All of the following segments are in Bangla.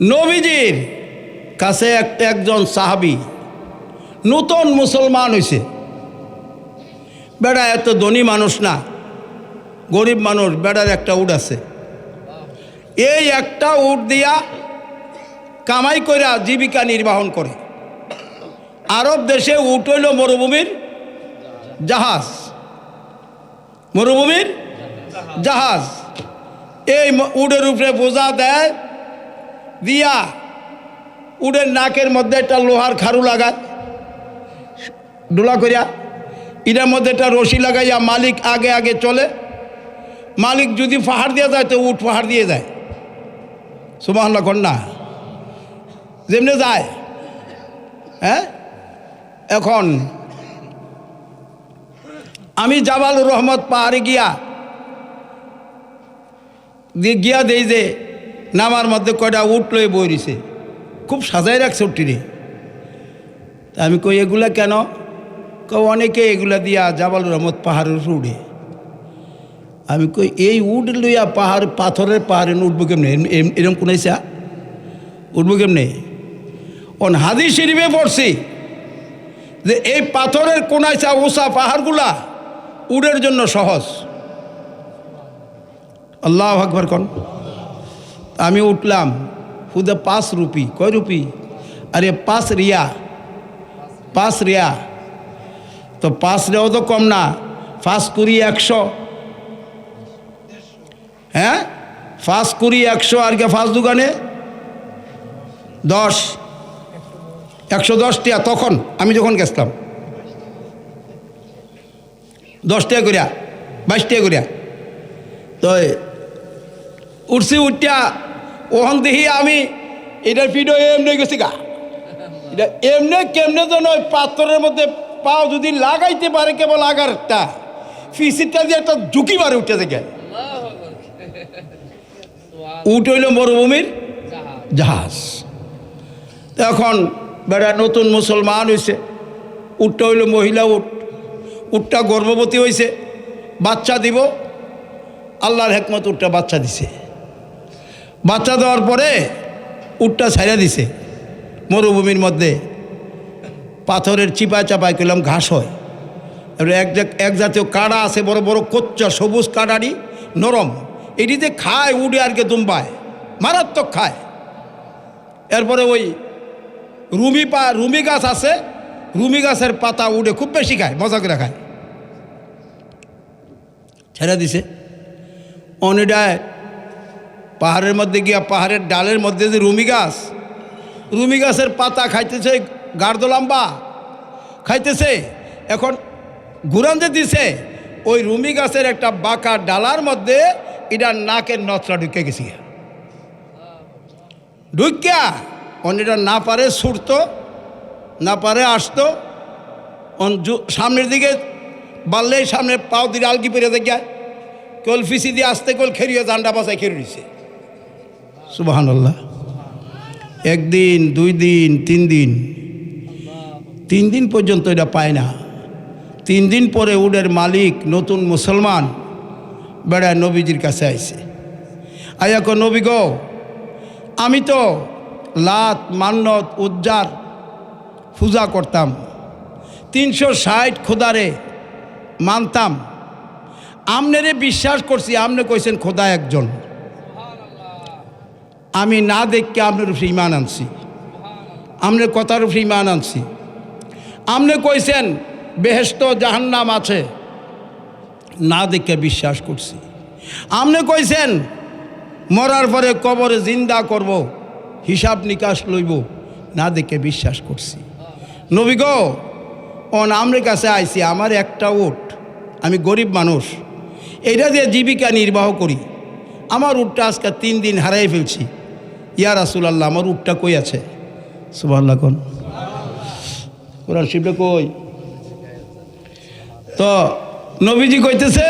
নবীজির কাছে একজন সাহাবি নূতন মুসলমান হয়েছে বেড়া এত ধনী মানুষ না, গরিব মানুষ, বেড়ার একটা উট আছে। এই একটা উট দিয়া কামাই করে জীবিকা নির্বাহন করে। আরব দেশে উট হইল মরুভূমির জাহাজ। মরুভূমির জাহাজ। এই উটের উপরে বোঝা দেয় দিয়া উডের নাকের মধ্যে একটা লোহার খারু লাগায় ডোলা করিয়া এটার মধ্যে একটা রশি লাগাইয়া মালিক আগে আগে চলে। মালিক যদি পাহাড় দিয়ে যায় তো উঠ পাহাড় দিয়ে যায়। সুবাহ কন্যা যেমনি যায়। হ্যাঁ? এখন আমি জাবাল রহমত পাহাড়ে গিয়া গিয়া দেই যে নামার মধ্যে কয়টা উঠ লয়ে বই রইছে খুব সাজাই রাখছে উঠটিরে তা আমি কই, এগুলা কেন? কও, অনেকে এগুলা দিয়া জাবালুর রহমত পাহাড়ের উঠে আমি কই, এই উড লইয়া পাহাড়, পাথরের পাহাড়ে উঠবো কেমনে? এরম কোনাইছা উঠবো কেমনে? অন হাদিস শরীফে পড়ছি যে, এই পাথরের কোনাইছা ওসা পাহাড়গুলা উড়ের জন্য সহজ। আল্লাহ আকবর কন। আমি উঠলাম। হুদে পাঁচ রুপি। কয় রুপি? আরে, পাঁচ রিয়া। পাঁচ রিয়া। তো পাঁচ রিয়াও তো কম না। পাঁচ কুড়ি একশো। হ্যাঁ? পাঁচ কুড়ি একশো আর কে পাঁচ দোকানে? দশ। একশো দশ টিয়া, তখন আমি যখন গেছিলাম। দশ টাকা করিয়া, বাইশ টাকা করিয়া। তো উঠছি, উঠিয়া ওখান দেখি আমি এটার পিঠো এমনি গেছি গা। এটা এমনি কেমনে যেন ওই পাথরের মধ্যে পাও যদি লাগাইতে পারে কেবল আগারটা ফিসিটা দিয়ে একটা ঝুঁকি মারে উঠে থেকে উঠ হইল মরুভূমির জাহাজ। এখন বেড়া নতুন মুসলমান হয়েছে উটটা হইল মহিলা উঠ। উটটা গর্ভবতী হয়েছে বাচ্চা দিব আল্লাহর হেকমত উঠটা বাচ্চা দিছে। বাচ্চা দেওয়ার পরে উটটা ছাইড়া দিছে। মরুভূমির মধ্যে। পাথরের চিপায় চাপায় করলাম ঘাস হয়। এবার এক এক জাতীয় কাড়া আছে, বড় বড় কোচ্চা, সবুজ কাড়ারি, নরম। এটি যে খায়, উড়ে আর কে দুম্বায়। মারাত্মক খায়। এরপরে ওই রুমি পা রুমি গাছ আছে, রুমি গাছের পাতা উড়ে খুব বেশি খায়, মজা করে খায়। ছেড়ে দিছে। অনেডায় পাহাড়ের মধ্যে গিয়া, পাহাড়ের ডালের মধ্যে যে রুমি গাছ, রুমি গাছের পাতা খাইতেছে গার্দ লম্বা, খাইতেছে। এখন ঘুরান যে দিছে, ওই রুমি গাছের একটা বাঁকা ডালার মধ্যে এটা নাকের নথরা ঢুকে গেছি ঢুকিয়া অনেটা না পারে ছুটতো, না পারে আসতো সামনের দিকে বাড়লেই সামনে পাও দিয়ে আলকি পেরে দেখিয়া কল ফিসি দিয়ে আসতে কল খেরিয়ে জান্ডা বাসায় খেয়ে দিছে। সুবাহান আল্লাহ একদিন, দুই দিন, তিন দিন। তিন দিন পর্যন্ত এটা পায় না। তিন দিন পরে উডের মালিক নতুন মুসলমান বেড়ায় নবীজির কাছে আইছে। আয়া কো, নবী গো, আমি তো লাত, মান্নত, উজ্জার পূজা করতাম। তিনশো ষাট খোদারে মানতাম। আমনেরে বিশ্বাস করছি, আমনে কইছেন খোদা একজন। আমি না দেখকে আপনার উপরে ইমান আনছি। আমনের কথার উপরে ইমান আনছি। আমনে কইছেন বেহেস্ত জাহান্নাম আছে। না দেখে বিশ্বাস করছি। আমনে কইছেন, মরার পরে কবরে জিন্দা করব, হিসাব নিকাশ লইব। না দেখে বিশ্বাস করছি। নবী গো, অন আমরে কাছে আইছি, আমার একটা উট। আমি গরিব মানুষ। এটা দিয়ে জীবিকা নির্বাহ করি। আমার উটটা আজকে তিন দিন হারাই ফেলছি। ইয়া রাসুলাল্লাহ আমার উটটা কই আছে? সুবাল্লাহ কোন। কোরআন শিবটা কই? তো নবীজি কইতেছে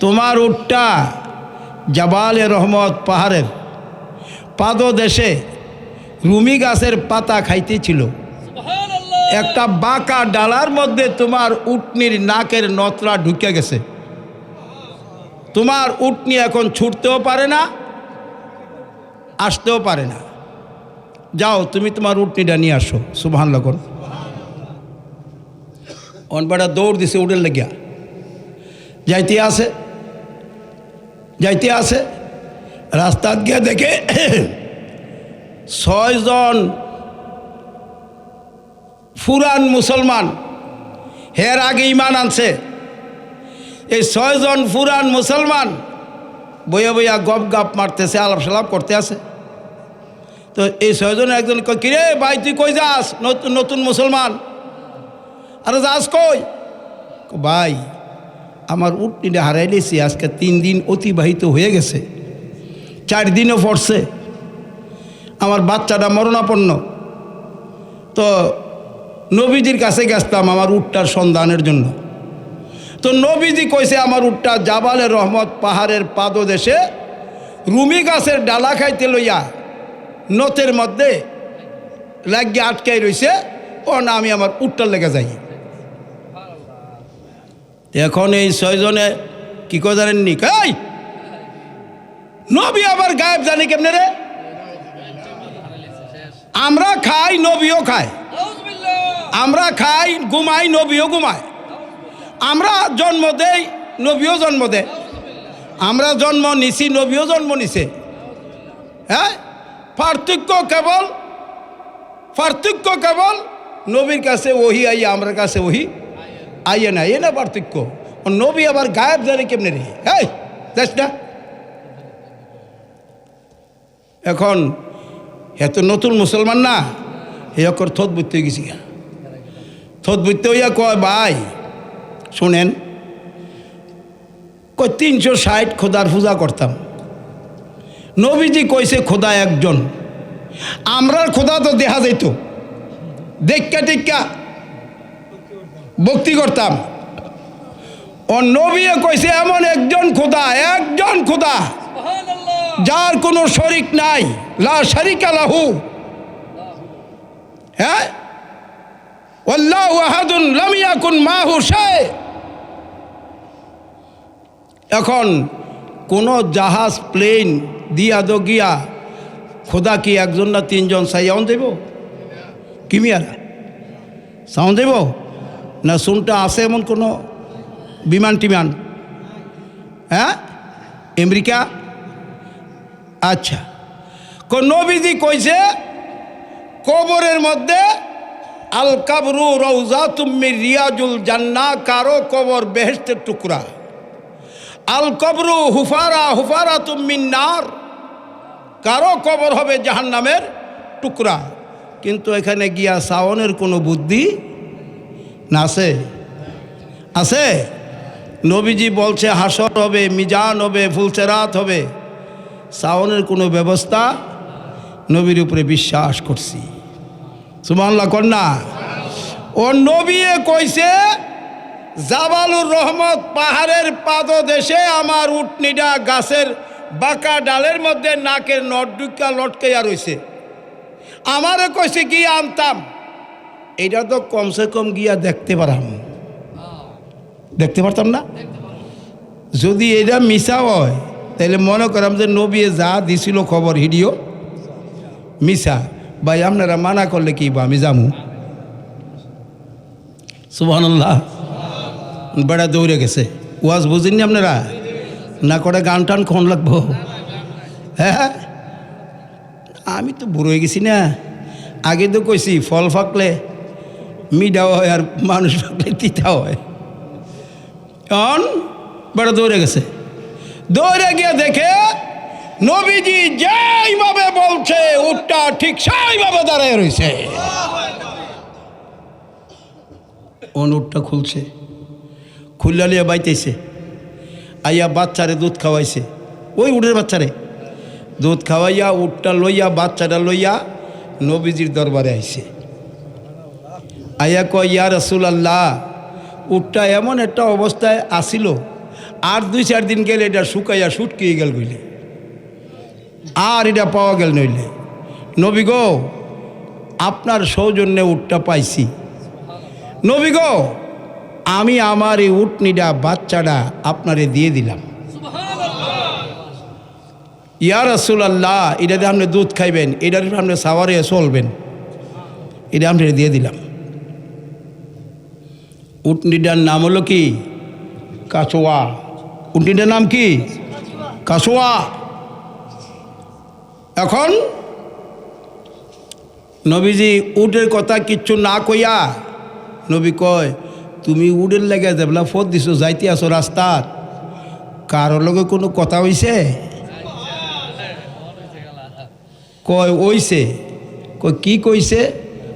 তোমার উটটা জাবালে রহমত পাহাড়ের পাদদেশে রুমি গাছের পাতা খাইতেছিল। একটা বাঁকা ডালার মধ্যে তোমার উটনির নাকের নতরা ঢুকে গেছে। তোমার উটনি এখন ছুটতেও পারে না আসতেও পারে না। যাও, তুমি তোমার উটনিটা নিয়ে আসো। সুবহান লগন অনবাটা দৌড় দিছে উড়ের লাগিয়া। যাইতে আসে যাইতে আসে রাস্তাত গিয়ে দেখে ছয়জন ফুরান মুসলমান। হের আগে ইমান আনছে। এই ছয়জন ফুরান মুসলমান বইয়া বইয়া গপ গাপ মারতেছে, আলাপ সালাপ করতে আছে। তো এই ছয়জনের একজন কিরে ভাই, তুই কই যাস? নতুন নতুন মুসলমান? আরে যাস কই? ভাই, আমার উটনিটা হারাই লেছি আজকে তিন দিন অতিবাহিত হয়ে গেছে, চার দিনও পড়ছে। আমার বাচ্চাটা মরণাপন্ন। তো নবীজির কাছে গেছতাম আমার উটটার সন্ধানের জন্য। তো নবীজি কইছে, আমার উটটা জাবালের রহমত পাহাড়ের পাদদেশে রুমি গাছের ডালা খাইতে লইয়া নতের মধ্যে লাগিয়ে আটকাই রইছে। ও না, আমি আমার উটটার লেগে যাই। এখন এই ছয়জনে কি করে জানেননি কাই নবী আবার গায়েব জানি কেমনে রে? আমরা খাই, নবীও খায়। আমরা খাই, ঘুমাই, নবীও ঘুমায়। আমরা জন্ম দেই, নবীও জন্ম দেয়। আমরা জন্ম নিছি, নবীও জন্ম নিছে। হ্যাঁ? পার্থক্য কেবল পার্থক্য কেবল নবীর কাছে ওহি আইয়া, আমার কাছে ওহি আইয়ে না এ না পার্থক্য। নবী আবার গায়েব জানে কেমনে রে? এই দেখ না। এখন এত নতুন মুসলমান না। এ অকর থত বুঝতে গেছি থত বুঝতে হইয়া কয়, ভাই শুনেন কই তিনশো ষাট খোদার পূজা করতাম। নবীজি কইছে, খোদা একজন। আমরার খোদা তো দেখা যেত দেখা টিক্কা ভক্তি করতাম। ও নবীয়ে কইছে, এমন একজন খোদা একজন খোদা যার কোনো শরিক নাই। লা শরিকা লাহু। হ্যাঁ? আল্লাহু আহাদুন লাম ইয়াকুন মাহু শাই। এখন কোনো জাহাজ প্লেন দিয়া দো গিয়া, খোদা কি একজন না তিনজন সাইয়াউন দেব? কিমিয়ারা সাউন্ড দেব? না শুনটা আছে এমন কোনো বিমান টিমান? হ্যাঁ? আমেরিকা? আচ্ছা। নবীজি কইছে, কবরের মধ্যে আল কাবরু রৌজা তুমি রিয়াজুল জান্না কারও কবর বেহেস্তের টুকরা। আল কবরু হুফারা হুফারা তুমি নার। কারও কবর হবে জাহান নামের টুকরা। কিন্তু এখানে গিয়া সাওনের কোনো বুদ্ধি না আছে? আছে নবীজি বলছে, হাসর হবে, মিজান হবে, ফুলসেরাত হবে। সাওনের কোনো ব্যবস্থা নবীর উপরে বিশ্বাস করছি। সুমান্লা কন্যা ও নবীয়ে কইছে জাবালুর রহমত পাহাড়ের পাদদেশে আমার উটনিটা গাছের বাঁকা ডালের মধ্যে নাকের নটডুকা লটকাইয়া রইছে। আমারও কইছে গিয়ে আনতাম? এটা তো কমসে কম গিয়া দেখতে পারাম। দেখতে পারতাম না? যদি এটা মিশা হয় তাহলে মনে করাম যে নবী যা দিছিল খবর, হিডিও। মিশা ভাই, আপনারা মানা করলে কি বা, আমি যামু সুবহানাল্লাহ। বেড়া দৌড়ে গেছে। ওয়াজ বুঝেননি আপনারা? না করে গান টান কখন লাগবো? হ্যাঁ আমি তো বুড়ো হয়ে গেছি না। আগে তো কইছি, ফল ফাকলে মিডা হয় আর মানুষ ফাকলে তিতা হয়। কারণ বেড়া দৌড়ে গেছে। দৌড়ে গিয়ে দেখে নবীজি যেইভাবে বলছে উঠটা ঠিক সেইভাবে দাঁড়ায় রয়েছে ওন উটটা খুলছে? খুললা লিয়ে বাইতেছে, আইয়া বাচ্চারে দুধ খাওয়াইছে। ওই উটের বাচ্চারে। দুধ খাওয়াইয়া, উটটা লইয়া, বাচ্চাটা লইয়া নবীজির দরবারে আইছে। আইয়া কয়, ইয়া রসুল আল্লাহ উটটা এমন একটা অবস্থায় আসিল, আর দুই চার দিন গেলে এটা শুকাইয়া শুটকিয়ে গেল গইলে আর এটা পাওয়া গেল নইলে। নবী গো, আপনার সৌজন্যে উটটা পাইছি। নবী গো আমি আমার এই উটনিটা বাচ্চাটা আপনারে দিয়ে দিলাম। ইয়া রসুল আল্লাহ দিয়ে আপনি দুধ খাইবেন এটার আপনি সাওয়ারে চলবেন এটা আপনি দিয়ে দিলাম। উটনিটার নাম হলো কি? কাছোয়া। উটনিটার নাম কি? কাছোয়া। এখন নবীজি উটের কথা কিচ্ছু না কইয়া নবী কয় তুমি উডের লেগে দেবলা ফোর দিছো, যাইতে আসো রাস্তার। কারোর লগে কোনো কথা হইছে? কয় ওইছে কয়, কি কইছে?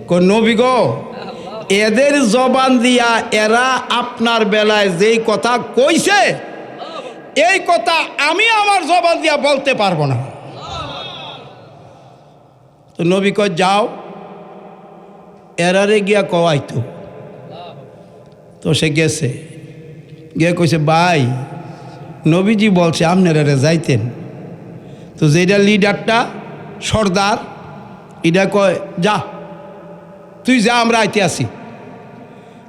কয়, নবী গো, এদের জবান দিয়া এরা আপনার বেলায় যেই কথা কইছে, এই কথা আমি আমার জবান দিয়া বলতে পারব না। তো নবী কয়, যাও। এরারে গিয়া কওয়াইতো। তো সে গেছে। গিয়ে কইছে, ভাই, নবীজি বলছে আপনারা যাইতেন। তো যেটা লিডারটা, সর্দার এটা কয়, যা, তুই যা, আমরা আইতে আসি।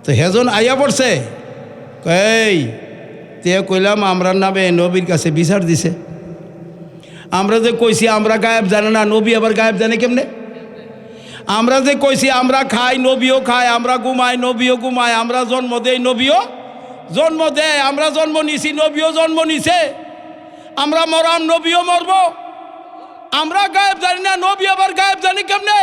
তো হেজন আইয়া পড়ছে। এই, তে কইলাম আমরার নামে নবীর কাছে বিচার দিছে। আমরা যে কইছি, আমরা গায়েব জানে না, নবী আবার গায়েব জানে কেমনে? আমরা যে কইছি, আমরা খাই, নবীও খাই আমরা ঘুমাই, নবীও ঘুমাই আমরা জন্ম দেই, নবীও জন্ম দেয়, আমরা জন্ম নিছি, নবীও জন্ম নিছে। আমরা মরাম, নবীও মরব। আমরা গায়েব জানি না, নবী আবার গায়েব জানি কেমনে?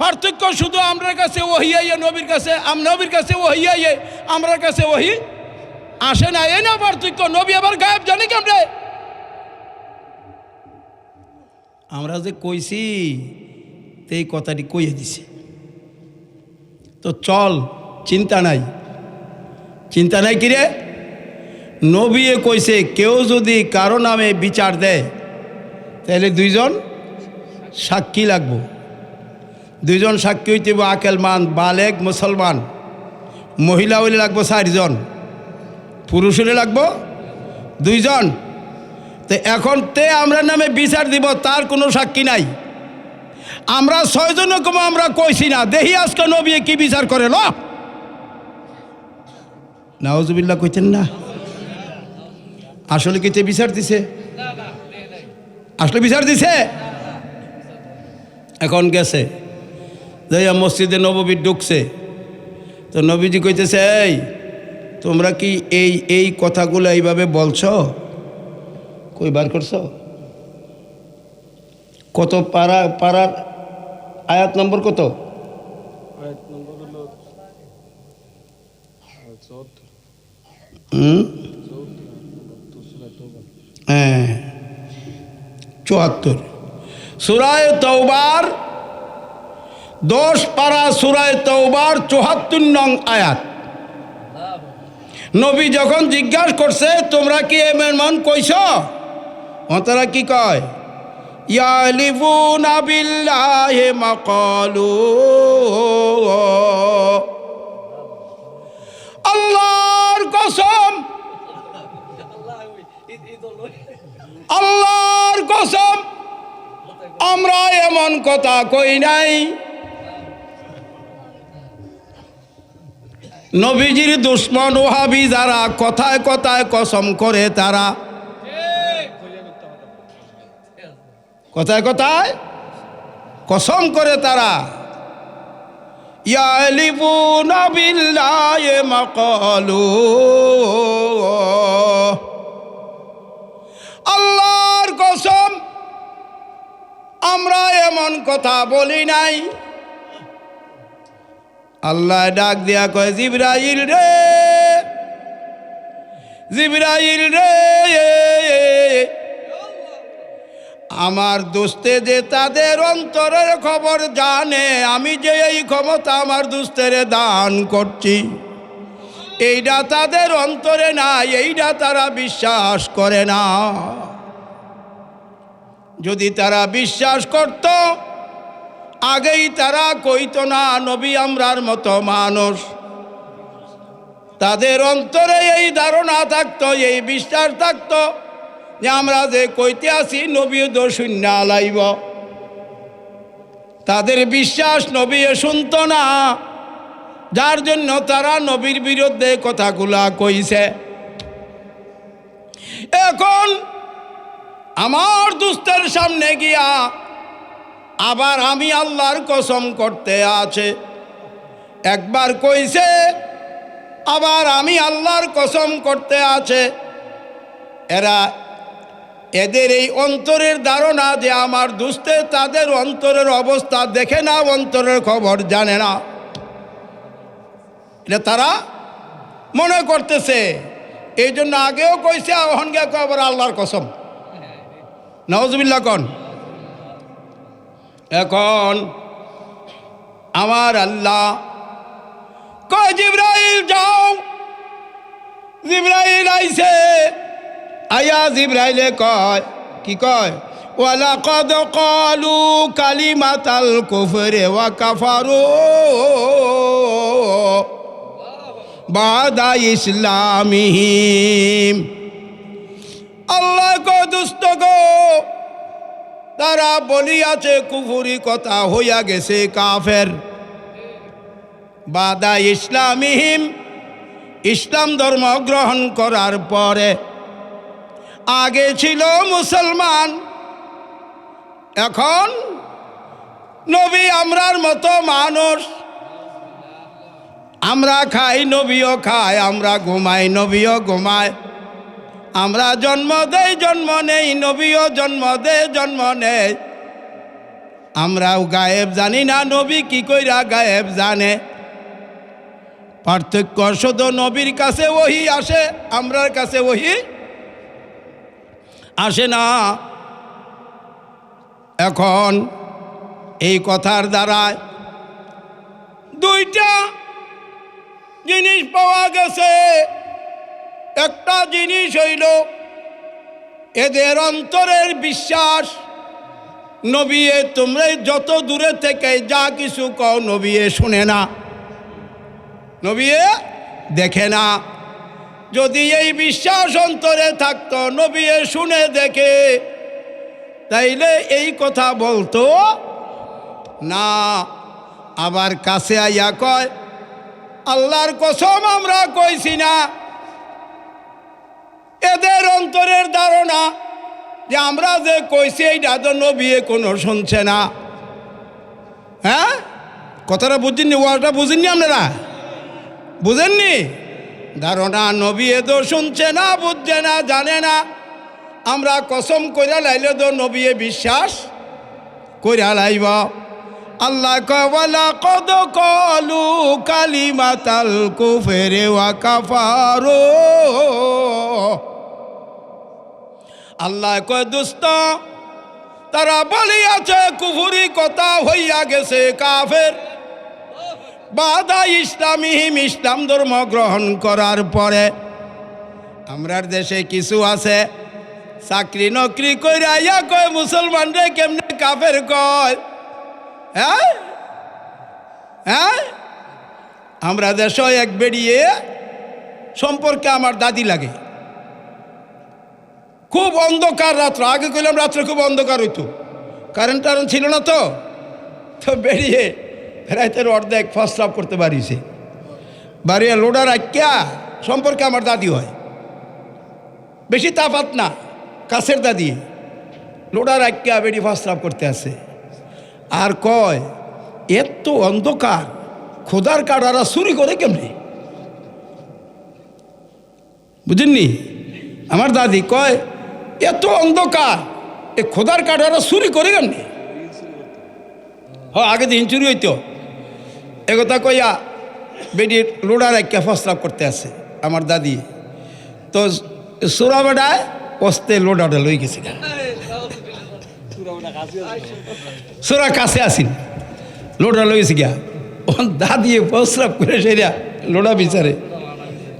পার্থক্য শুধু আমরা কাছে ওহি আইয়ে, নবীর কাছে, আম নবীর কাছে ওহি আইয়ে, আমরার কাছে ওহি আসে না এই না পার্থক্য, নবী আবার গায়েব জানি কেমনে? আমরা যে কইছি এই কথাটি কইয়ে দিছে। তো চল, চিন্তা নাই। চিন্তা নাই কিরে নবীয়ে কইছে, কেউ যদি কারও নামে বিচার দেয়, তাহলে দুইজন সাক্ষী লাগব। দুইজন সাক্ষী হইতেব আকেলমান বালেক, মুসলমান। মহিলা হইলে লাগবো চারজন, পুরুষ হলে লাগবো দুইজন। তো এখন তে আমরা নামে বিচার দিব, তার কোনো সাক্ষী নাই। আমরা ছয়জনে কম আমরা কইছি না। দেহি আজকে নবী কি বিচার করে, ল। নাওজুবিল্লা কইতেন না? আসলে কি তে বিচার দিছে? আসলে বিচার দিছে? এখন গেছে। যাইয়া মসজিদে নববী ঢুকছে। তো নবীজি কইতেছে, এই, তোমরা কি এই এই কথাগুলো এইভাবে বলছো? কই বার করছ? কত পাড়া, পাড়ার আয়াত নম্বর কত? হ্যাঁ। চুয়াত্তর। সুরায় তৌবার দশ পারা সুরায় তৌবার চুহাত্তর নং আয়াত। নবী যখন জিজ্ঞাসা করছে তোমরা কি এমন কইছ? ও তারা কি কয়? ইয়ালিফুনা বিল্লাহি মাকালু। আল্লাহর কসম। আল্লাহর কসম। আমরা এমন কথা কই নাই। নবীজির দুশ্মন ওহাবি যারা কথায় কথায় কসম করে তারা কথায় কথায় কসম করে তারা ইয়ালিফুনা বিল্লাহি মাকালু। আল্লাহর কসম, আমরা এমন কথা বলি নাই। আল্লাহ ডাক দিয়া কয়, জিব্রাইল রে জিব্রাইল রে আমার দোস্তে যে তাদের অন্তরের খবর জানে, আমি যে এই ক্ষমতা আমার দোস্তের দান করছি। এইটা তাদের অন্তরে নাই এইটা তারা বিশ্বাস করে না। যদি তারা বিশ্বাস করত, আগেই তারা কইতো না, নবী আমরার মতো মানুষ। তাদের অন্তরে এই ধারণা থাকতো, এই বিশ্বাস থাকতো। যে আমরা যে কইতে আসি নবী তো শূন্য লাইব। তাদের বিশ্বাস নবী শুনতো না। যার জন্য তারা নবীর বিরুদ্ধে কথাগুলা কইছে। এখন আমার দুস্তের সামনে গিয়া আবার আমি আল্লাহর কসম করতে আছে। একবার কইছে, আবার আমি আল্লাহর কসম করতে আছে। এরা এদের এই অন্তরের ধারণা যে আমার দুস্তে তাদের অন্তরের অবস্থা দেখে না, অন্তরের খবর জানে না। এটা তারা মনে করতেছে। এই জন্য আগেও কইছে কয়, আবার আল্লাহর কসম। নওয়াজবিল্লা কন। এখন আমার আল্লাহ কয়, জিব্রাইল, যাও। জিব্রাইল আইছে। আয়া জিব্রাইলে কয়, কি কয়? ক্বালু কালিমাতাল কুফরি ওয়া কাফারু। বাদা ইসলামিহিম। আল্লাহ দুষ্ট গো। তারা বলিয়াছে, কুফুরি কথা হইয়া গেছে কাফের। বাদা ইসলামিহিম, ইসলাম ধর্ম গ্রহণ করার পরে আগে ছিল মুসলমান। এখন নবী আমরার মতো মানুষ। আমরা খাই, নবীও খায়, আমরা ঘুমাই, নবীও ঘুমায়। আমরা জন্ম দেই, জন্ম নেই, নবীও জন্ম দে জন্ম নেই। আমরাও গায়েব জানি না, নবী কি কইরা গায়েব জানে। পার্থক্য শুধু নবীর কাছে ওহি আসে, আমরার কাছে ওহি আসে না। এখন এই কথার দ্বারায় দুইটা জিনিস পাওয়া গেছে। একটা জিনিস হইল, এদের অন্তরের বিশ্বাস। নবিয়ে তোমরা যত দূরে থেকে যা কিছু কও নবিয়ে শুনে না। নবিয়ে দেখে না। যদি এই বিশ্বাস অন্তরে থাকতো নবিয়ে শুনে দেখে, তাইলে এই কথা বলতো, না, আবার কাছে আইয়া কয়, আল্লাহর কসম আমরা কইছি না। এদের অন্তরের ধারণা যে আমরা যে কইছি, এইটা তো নবিয়ে কোনো শুনছে না। হ্যাঁ? কথাটা বুঝছেননি ওয়াটা বুঝেননি আপনারা? বুঝেননি? ধারণা নবী এ তো শুনছে না, বুঝছে না, জানে না। আমরা কসম কইরা লাইলে তো নবী বিশ্বাস কইরা লাইব। আল্লাহ কওয়ালা কদ কলু কালিমাতাল কুফেরে ওয়া কাফারো। আল্লাহ কয়, দুস্ত, তারা বলিয়াছে কুফুরি কথা হইয়া গেছে কাফের। বাদা ইসলামীহিম ইসলাম ধর্ম গ্রহণ করার পরে আমরার দেশে কিছু আছে, চাকরি নকরি কইরা ইয়া কয় মুসলমান রে কেমনে কাফের কয়? হ্যাঁ? হ্যাঁ? আমরা দেশ এক বেরিয়ে সম্পর্কে আমার দাদি লাগে। খুব অন্ধকার রাত্র। আগে কইলাম রাত্রে খুব অন্ধকার হইতো। কারেন্ট টারেন্ট ছিল না তো? তো বেরিয়ে রাতের অর্ধেক আপ করতে পারিছে। বাড়িয়ে লোডার আজ্ঞা সম্পর্কে আমার দাদি হয়। বেশি তাফাত না, কাছের দাদি। লোডার আজ্ঞা বেডি ফার্স্ট আপ করতে আসে আর কয় এত অন্ধকার, খোদার কাটারা চুরি করে কেমনি? বুঝেননি? আমার দাদি কয় এত অন্ধকার, এ খোদার কাটারা চুরি করে কেমনি? হ, আগে দিন চুরি হইতো। একথা কইয়া বেডি লোডার একটা ফসলাপ করতে আছে আমার দাদি। তো সুরা বেড়ায় পস্তে লোডাটা লই গেছে গা। সুরা কাছে আসিন লোডা লইছে গিয়া। ও দাদিয়ে প্রস্রাব করে সেরা লোডা বিচারে।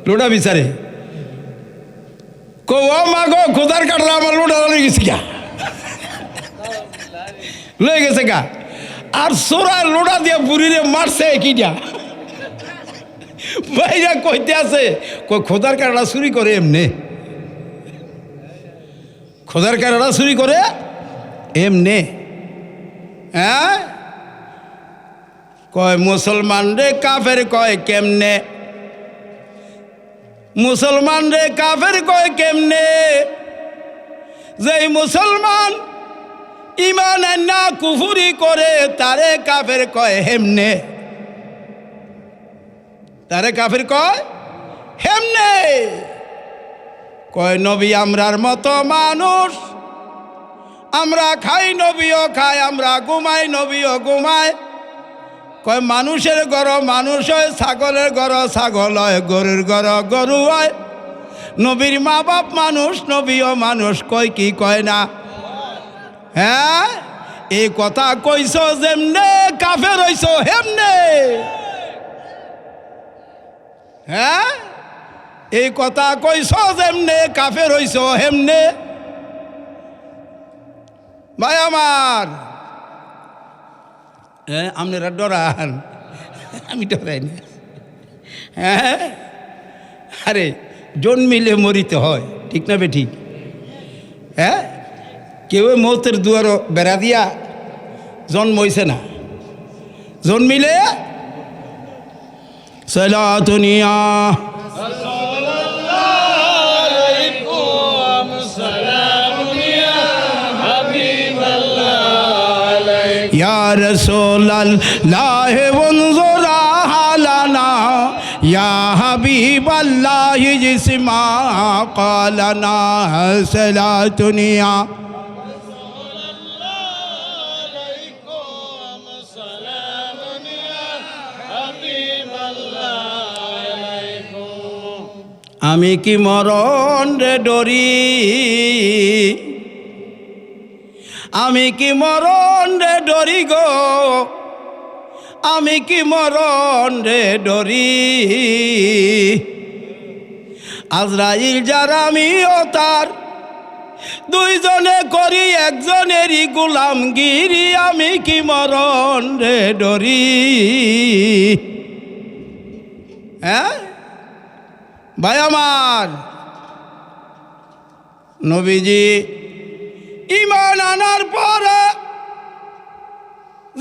লোডা বিচারে। কো, ও মা গো, খোদার কাটলা আমার লোডা লই গেছে গিয়া। লই গেছে গা। আর সোরা লোডা দিয়ে বুড়িরে মারছে কিটা ভাইরা কইতে আছে, কই খোদার কারণা চুরি করে এমনে? খোদার কারণা চুরি করে এমনে? হ্যাঁ? কয় মুসলমান রে কাফের কয় কেমনে? মুসলমান রে কাফের কয় কেমনে? যেই মুসলমান ইমান না কুফুরি করে, তারে কাফের কয় হেমনে? তারে কাফের কয় হেমনে? কয়, নবী আমরার মতো মানুষ। আমরা খাই, নবীও খাই আমরা ঘুমাই, নবীও ঘুমায়। কয়, মানুষের গর মানুষ হয়, ছাগলের গর ছাগল হয়, গরুর গর গরু হয়। নবীর মা বাপ মানুষ, নবীও মানুষ, কয় কি কয় না? হ্যাঁ? এই কথা কইছ যেমনে, কাফের হইছ হেমনে। হ্যাঁ? এই কথা কইছ যেমনে, কাফের হইছ হেমনে। ভাই আমার। হ্যাঁ আপনারা ডরান। আমি ডরাই না। হ্যাঁ? আরে, জন্মিলে মরিতে হয়। ঠিক না বে ঠিক? হ্যাঁ? কেউ মৌতের দুয়ার বেড়া দিয়া জন্ম হইছে না জন্মিলে সলাতনিয়া يا رسول الله وانظر حالنا يا حبيب الله جسما قالنا سلاتنيا আমি কি মরণ রে ডরি? আমি কি মরণ রে ডরি গো? আমি কি মরণ রে ডরি? আজরাইল যার আমি ও তার দুইজনে করি, একজনেরই গুলামগিরি, আমি কি মরণ রে ডরি? হ্যাঁ? ভাই আমার। নবীজি ইমান আনার পরে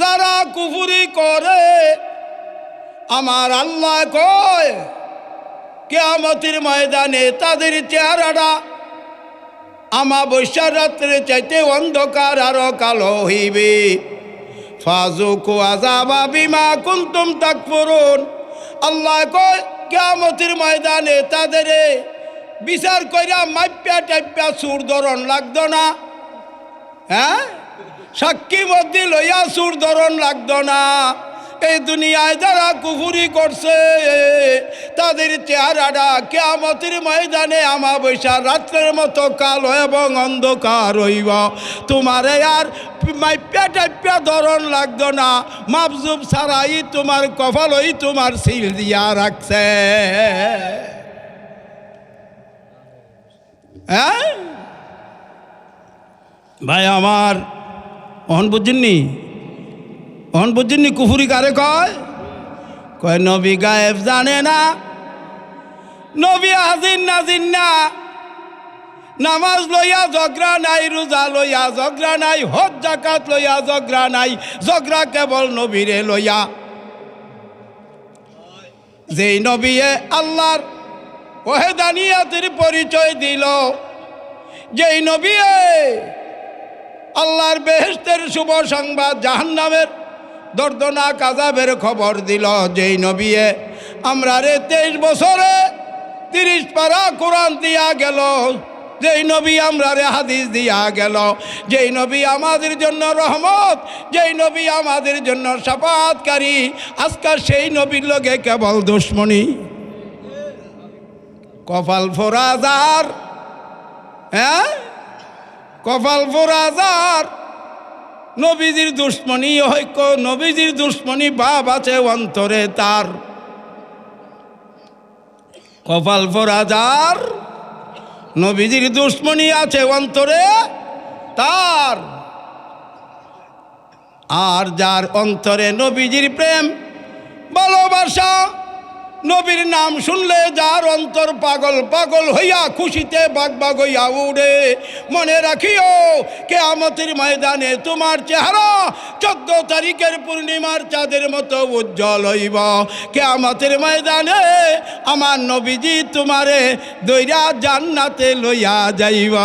যারা কুফুরি করে, আমার আল্লাহ কয়, কেয়ামতির ময়দানে তাদের চেহারাটা আমাবস্যার রাত্রে চাইতে অন্ধকার আরও কালো হইবে। ফাজুকু আজাবা বিমা কুন্তুম তাকফুরুন। আল্লাহ কয় কেয়ামতির ময়দানে তাদের বিচার কইরা মাইপ্যা টাইপ্যা সুর ধরন লাগত না। হ্যাঁ? সাক্ষী মধ্যে লইয়া সুর ধরন লাগত না। এই দুনিয়ায় যারা কুফুরি করছে, তাদের চেহারাটা কেয়ামতির ময়দানে আমাবস্যা রাত্রের মতো কালো এবং অন্ধকার হইব। তোমার আর মাইপ্যা টাইপ্যা ধরন লাগতো না। মাপজুপ ছাড়াই তোমার কপালই তোমার সিল দিয়া রাখছে। হ্যাঁ? ভাই আমার, অহন বুঝছেননি অহন বুঝছেননি কুফুরি কারে কয়? কয়, নবী গায়েব জানে না। নবী হাজির নাজির না নামাজ লইয়া জগরা নাই, রোজা লইয়া জগরা নাই, হজ জাকাত লইয়া জগরা নাই জগরা কেবল নবীরে লইয়া। যেই নবীয়ে আল্লাহর ওহেদানিয়াতের পরিচয় দিল, যেই নবীয়ে আল্লাহর বেহেস্তের শুভ সংবাদ জাহান্নামের দর্দনা কাজাবের খবর দিল যেই নবিয়ে। আমরা রে তেইশ বছরে তিরিশ পারা কোরআন দিয়া গেল। যেই নবী আমরা রে হাদিস দিয়া গেল। যেই নবী আমাদের জন্য রহমত, যেই নবী আমাদের জন্য সাপাতকারী আজকাল সেই নবীর লগে কেবল দুশ্মনী। কপাল ফোরাজার হ্যাঁ? কপাল ফোরাজার নবীজির দুশ্মনী ঐক্য, নবীজির দুশ্মনী ভাব আছে অন্তরে তার। কপাল ফোরাজার নবীজির দুশ্মনী আছে অন্তরে তার। আর যার অন্তরে নবীজির প্রেম, ভালোবাসা নবীর নাম শুনলে যার অন্তর পাগল পাগল হইয়া খুশিতে বাগ বাগ হইয়া উড়ে। মনে রাখিও কে আমতের ময়দানে তোমার চেহারা চোদ্দ তারিখের পূর্ণিমার চাঁদের মতো উজ্জ্বল হইব। কে আমতের ময়দানে আমার নবীজি তোমারে দৈরা জান্নাতে লইয়া যাইব।